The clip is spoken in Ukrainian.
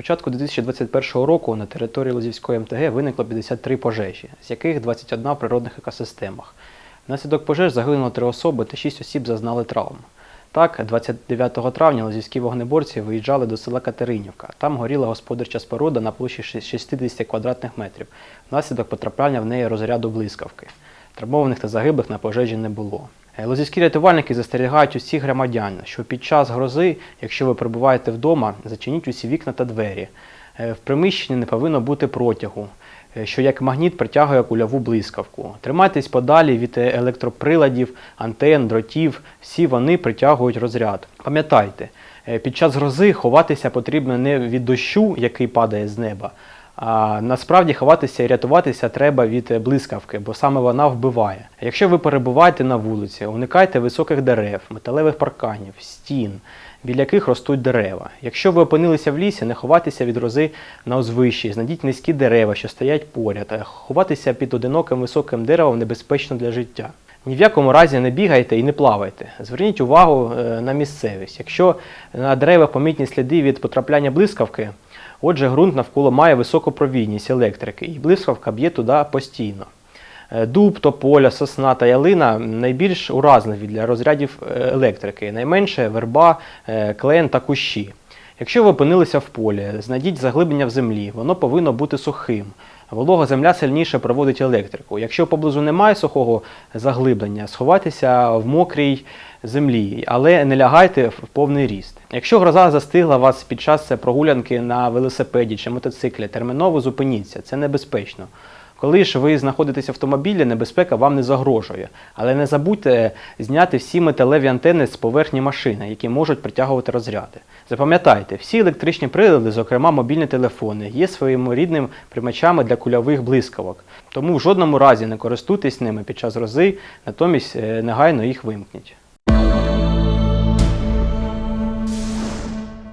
початку 2021 року на території Лозівської МТГ виникло 53 пожежі, з яких 21 в природних екосистемах. Внаслідок пожеж загинуло 3 особи та 6 осіб зазнали травм. Так, 29 травня лозівські вогнеборці виїжджали до села Катеринівка. Там горіла господарча споруда на площі 60 квадратних метрів. Внаслідок потрапляння в неї розряду блискавки. Травмованих та загиблих на пожежі не було. Е, Лозівські рятувальники застерігають усіх громадян, що під час грози, якщо ви перебуваєте вдома, зачиніть усі вікна та двері. Е, В приміщенні не повинно бути протягу, е, що як магніт притягує кульову блискавку. Тримайтесь подалі від електроприладів, антен, дротів, всі вони притягують розряд. Пам'ятайте, під час грози ховатися потрібно не від дощу, який падає з неба, а насправді ховатися і рятуватися треба від е, блискавки, бо саме вона вбиває. Якщо ви перебуваєте на вулиці, уникайте високих дерев, металевих парканів, стін, біля яких ростуть дерева. Якщо ви опинилися в лісі, не ховайтеся від рози на узвищі, знайдіть низькі дерева, що стоять поряд. Е, Ховатися під одиноким високим деревом небезпечно для життя. Ні в якому разі не бігайте і не плавайте. Зверніть увагу е, на місцевість. Якщо на деревах помітні сліди від потрапляння блискавки, отже, ґрунт навколо має високу провійність електрики, і блискавка б'є туди постійно. Е, Дуб, тополя, сосна та ялина найбільш уразливі для розрядів е, електрики, найменше верба, е, клен та кущі. Якщо ви опинилися в полі, знайдіть заглиблення в землі, воно повинно бути сухим. Волога земля сильніше проводить електрику. Якщо поблизу немає сухого заглиблення, сховайтеся в мокрій землі, але не лягайте в повний ріст. Якщо гроза застигла вас під час прогулянки на велосипеді чи мотоциклі, терміново зупиніться, це небезпечно. Коли ж ви знаходитесь в автомобілі, небезпека вам не загрожує. Але не забудьте зняти всі металеві антени з поверхні машини, які можуть притягувати розряди. Запам'ятайте, всі електричні прилади, зокрема мобільні телефони, є своєму примачами для кульових блискавок. Тому в жодному разі не користуйтесь ними під час грози, натомість е, негайно їх вимкніть.